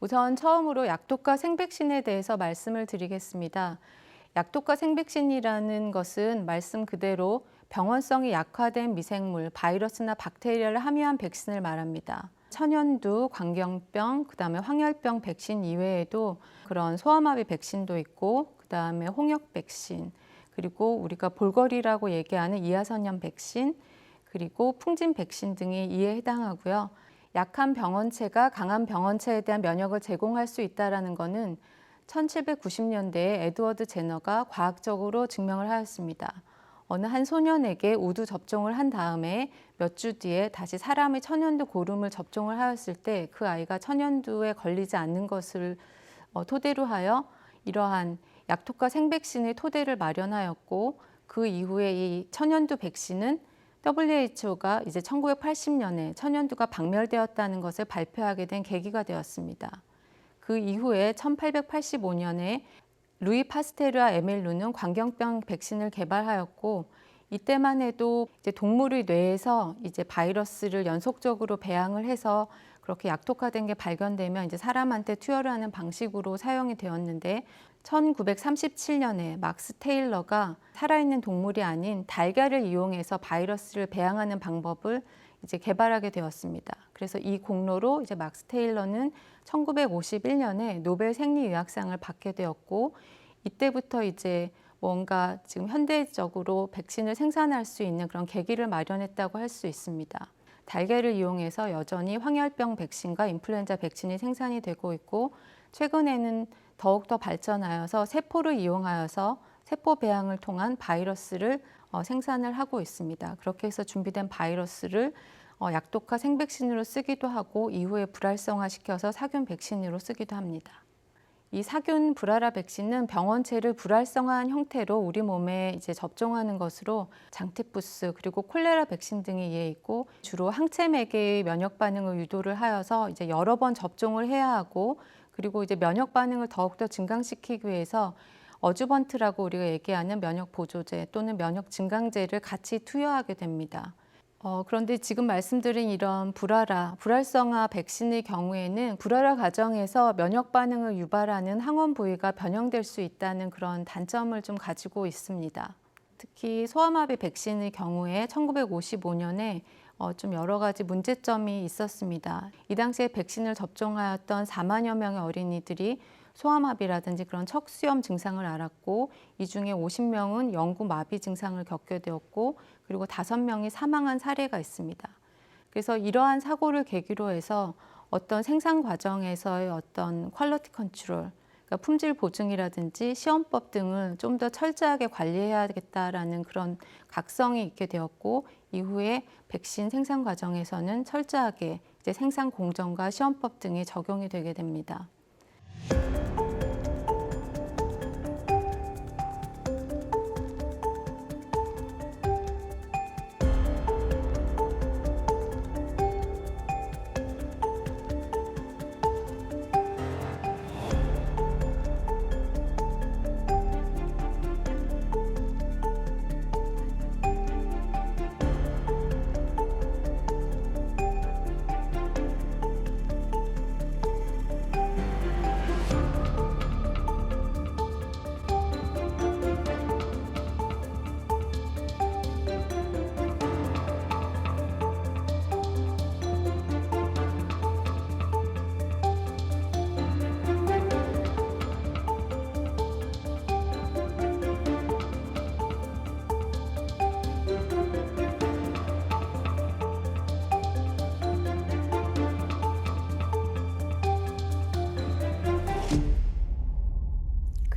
우선 처음으로 약독과 생백신에 대해서 말씀을 드리겠습니다. 약독과 생백신이라는 것은 말씀 그대로 병원성이 약화된 미생물, 바이러스나 박테리아를 함유한 백신을 말합니다. 천연두, 광경병, 그다음에 황열병 백신 이외에도 그런 소아마비 백신도 있고 그다음에 홍역 백신, 그리고 우리가 볼거리라고 얘기하는 이하선염 백신, 그리고 풍진 백신 등이 이에 해당하고요. 약한 병원체가 강한 병원체에 대한 면역을 제공할 수 있다라는 것은 1790년대에 에드워드 제너가 과학적으로 증명을 하였습니다. 어느 한 소년에게 우두 접종을 한 다음에 몇 주 뒤에 다시 사람의 천연두 고름을 접종을 하였을 때 그 아이가 천연두에 걸리지 않는 것을 어, 토대로 하여 이러한 약토과 생백신의 토대를 마련하였고 그 이후에 이 천연두 백신은 WHO가 이제 1980년에 천연두가 박멸되었다는 것을 발표하게 된 계기가 되었습니다. 그 이후에 1885년에 루이 파스테르와 에밀 루는 광경병 백신을 개발하였고 이때만 해도 이제 동물의 뇌에서 이제 바이러스를 연속적으로 배양을 해서 그렇게 약독화된 게 발견되면 이제 사람한테 투여를 하는 방식으로 사용이 되었는데 1937년에 막스 테일러가 살아있는 동물이 아닌 달걀을 이용해서 바이러스를 배양하는 방법을 이제 개발하게 되었습니다. 그래서 이 공로로 이제 막스 테일러는 1951년에 노벨 생리의학상을 받게 되었고 이때부터 이제 뭔가 지금 현대적으로 백신을 생산할 수 있는 그런 계기를 마련했다고 할 수 있습니다. 달걀을 이용해서 여전히 황열병 백신과 인플루엔자 백신이 생산이 되고 있고 최근에는 더욱더 발전하여서 세포를 이용하여서 세포 배양을 통한 바이러스를 어, 생산을 하고 있습니다. 그렇게 해서 준비된 바이러스를 어, 약독화 생백신으로 쓰기도 하고 이후에 불활성화시켜서 사균 백신으로 쓰기도 합니다. 이 사균 불알아 백신은 병원체를 불활성화한 형태로 우리 몸에 이제 접종하는 것으로 장티푸스 그리고 콜레라 백신 등이 이에 있고 주로 항체 매개의 면역 반응을 유도를 하여서 이제 여러 번 접종을 해야 하고 그리고 이제 면역 반응을 더욱더 증강시키기 위해서 어주번트라고 우리가 얘기하는 면역 보조제 또는 면역 증강제를 같이 투여하게 됩니다. 어, 그런데 지금 말씀드린 이런 불알아, 불활성화 백신의 경우에는 불알아 과정에서 면역 반응을 유발하는 항원 부위가 변형될 수 있다는 그런 단점을 좀 가지고 있습니다. 특히 소아마비 백신의 경우에 1955년에 어, 좀 여러 가지 문제점이 있었습니다. 이 당시에 백신을 접종하였던 4만여 명의 어린이들이 소아마비라든지 그런 척수염 증상을 앓았고 이 중에 50명은 영구 마비 증상을 겪게 되었고 그리고 5명이 사망한 사례가 있습니다. 그래서 이러한 사고를 계기로 해서 어떤 생산 과정에서의 어떤 퀄러티 컨트롤 그러니까 품질 보증이라든지 시험법 등을 좀 더 철저하게 관리해야겠다라는 그런 각성이 있게 되었고 이후에 백신 생산 과정에서는 철저하게 이제 생산 공정과 시험법 등이 적용이 되게 됩니다.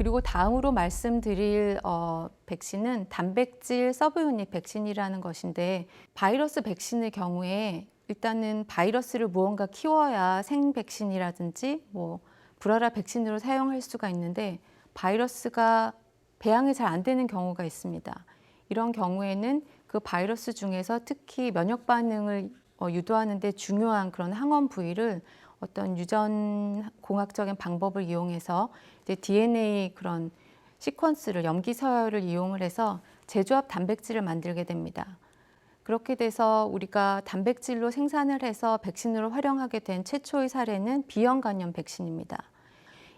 그리고 다음으로 말씀드릴 어, 백신은 단백질 서브 유닛 백신이라는 것인데 바이러스 백신의 경우에 일단은 바이러스를 무언가 키워야 생 백신이라든지 뭐 불알아 백신으로 사용할 수가 있는데 바이러스가 배양이 잘 안 되는 경우가 있습니다. 이런 경우에는 그 바이러스 중에서 특히 면역 반응을 어, 유도하는 데 중요한 그런 항원 부위를 어떤 유전 공학적인 방법을 이용해서 이제 DNA 그런 시퀀스를 염기 서열을 이용을 해서 제조합 단백질을 만들게 됩니다. 그렇게 돼서 우리가 단백질로 생산을 해서 백신으로 활용하게 된 최초의 사례는 비형 간염 백신입니다.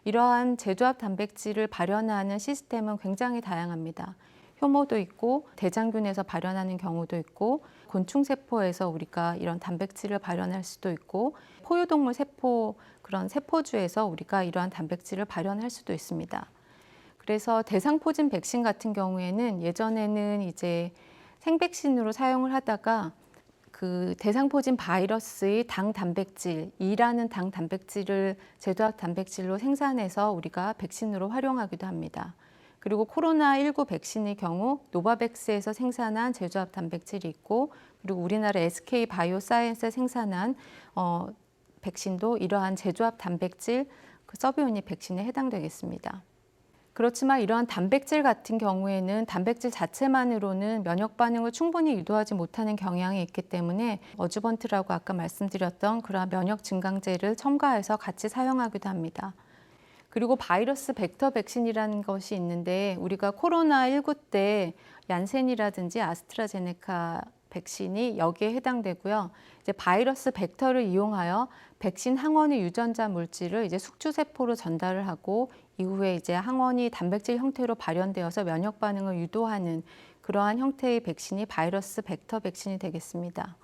이러한 제조합 단백질을 발현하는 시스템은 굉장히 다양합니다. 효모도 있고 대장균에서 발현하는 경우도 있고 곤충 세포에서 우리가 이런 단백질을 발현할 수도 있고 포유동물 세포 그런 세포주에서 우리가 이러한 단백질을 발현할 수도 있습니다. 그래서 대상포진 백신 같은 경우에는 예전에는 이제 생백신으로 사용을 하다가 그 대상포진 바이러스의 당 단백질, E라는 당 단백질을 제도학 단백질로 생산해서 우리가 백신으로 활용하기도 합니다. 그리고 코로나19 백신의 경우 노바백스에서 생산한 제조합 단백질이 있고 그리고 우리나라 SK 바이오사이언스 생산한 어, 백신도 이러한 제조합 단백질 그 서브유닛 백신에 해당되겠습니다. 그렇지만 이러한 단백질 같은 경우에는 단백질 자체만으로는 면역 반응을 충분히 유도하지 못하는 경향이 있기 때문에 어주번트라고 아까 말씀드렸던 그러한 면역 증강제를 첨가해서 같이 사용하기도 합니다. 그리고 바이러스 벡터 백신이라는 것이 있는데 우리가 코로나19 때 얀센이라든지 아스트라제네카 백신이 여기에 해당되고요. 이제 바이러스 벡터를 이용하여 백신 항원의 유전자 물질을 이제 숙주 세포로 전달을 하고 이후에 이제 항원이 단백질 형태로 발현되어서 면역 반응을 유도하는 그러한 형태의 백신이 바이러스 벡터 백신이 되겠습니다.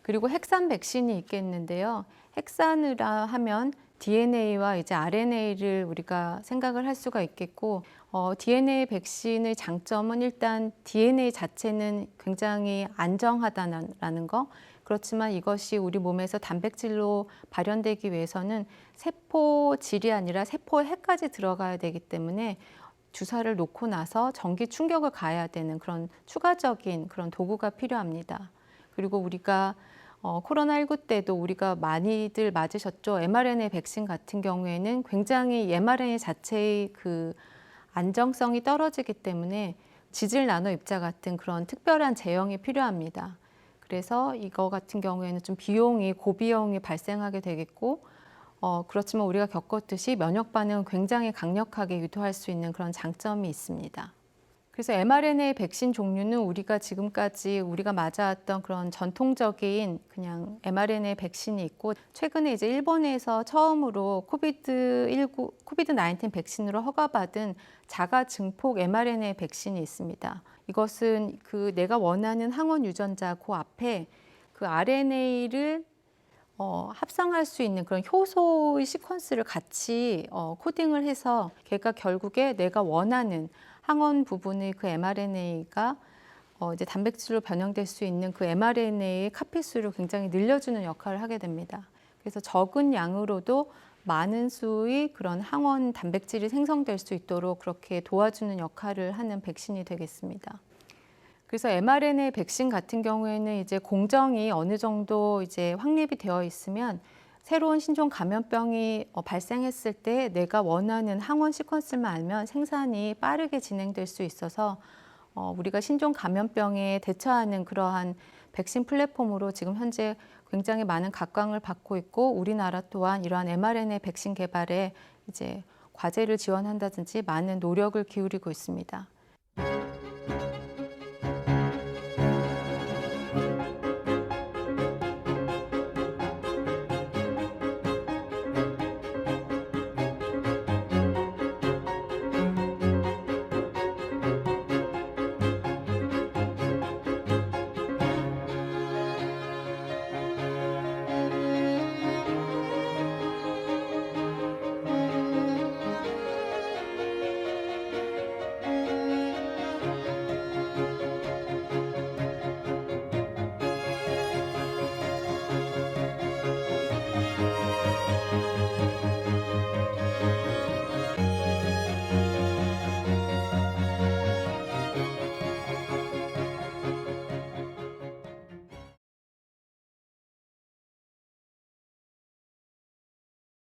그리고 핵산 백신이 있겠는데요. 핵산이라 하면 DNA와 이제 RNA를 우리가 생각을 할 수가 있겠고, 어, DNA 백신의 장점은 일단 DNA 자체는 굉장히 안정하다는 거. 그렇지만 이것이 우리 몸에서 단백질로 발현되기 위해서는 세포질이 아니라 세포의 핵까지 들어가야 되기 때문에 주사를 놓고 나서 전기 충격을 가해야 되는 그런 추가적인 그런 도구가 필요합니다. 그리고 우리가 어, 코로나19 때도 우리가 많이들 맞으셨죠. mRNA 백신 같은 경우에는 굉장히 mRNA 자체의 그 안정성이 떨어지기 때문에 지질 나노 입자 같은 그런 특별한 제형이 필요합니다. 그래서 이거 같은 경우에는 좀 비용이 고비용이 발생하게 되겠고 어, 그렇지만 우리가 겪었듯이 면역 반응은 굉장히 강력하게 유도할 수 있는 그런 장점이 있습니다. 그래서 mRNA 백신 종류는 우리가 지금까지 우리가 맞아왔던 그런 전통적인 그냥 mRNA 백신이 있고 최근에 이제 일본에서 처음으로 코비드 19 코비드 19 백신으로 허가받은 자가 증폭 mRNA 백신이 있습니다. 이것은 그 내가 원하는 항원 유전자 그 앞에 그 RNA를 어, 합성할 수 있는 그런 효소의 시퀀스를 같이 어, 코딩을 해서 걔가 결국에 내가 원하는 항원 부분의 그 mRNA가 어, 이제 단백질로 변형될 수 있는 그 mRNA의 카피 수를 굉장히 늘려주는 역할을 하게 됩니다. 그래서 적은 양으로도 많은 수의 그런 항원 단백질이 생성될 수 있도록 그렇게 도와주는 역할을 하는 백신이 되겠습니다. 그래서 mRNA 백신 같은 경우에는 이제 공정이 어느 정도 이제 확립이 되어 있으면 새로운 신종 감염병이 어, 발생했을 때 내가 원하는 항원 시퀀스만 알면 생산이 빠르게 진행될 수 있어서 어, 우리가 신종 감염병에 대처하는 그러한 백신 플랫폼으로 지금 현재 굉장히 많은 각광을 받고 있고 우리나라 또한 이러한 mRNA 백신 개발에 이제 과제를 지원한다든지 많은 노력을 기울이고 있습니다.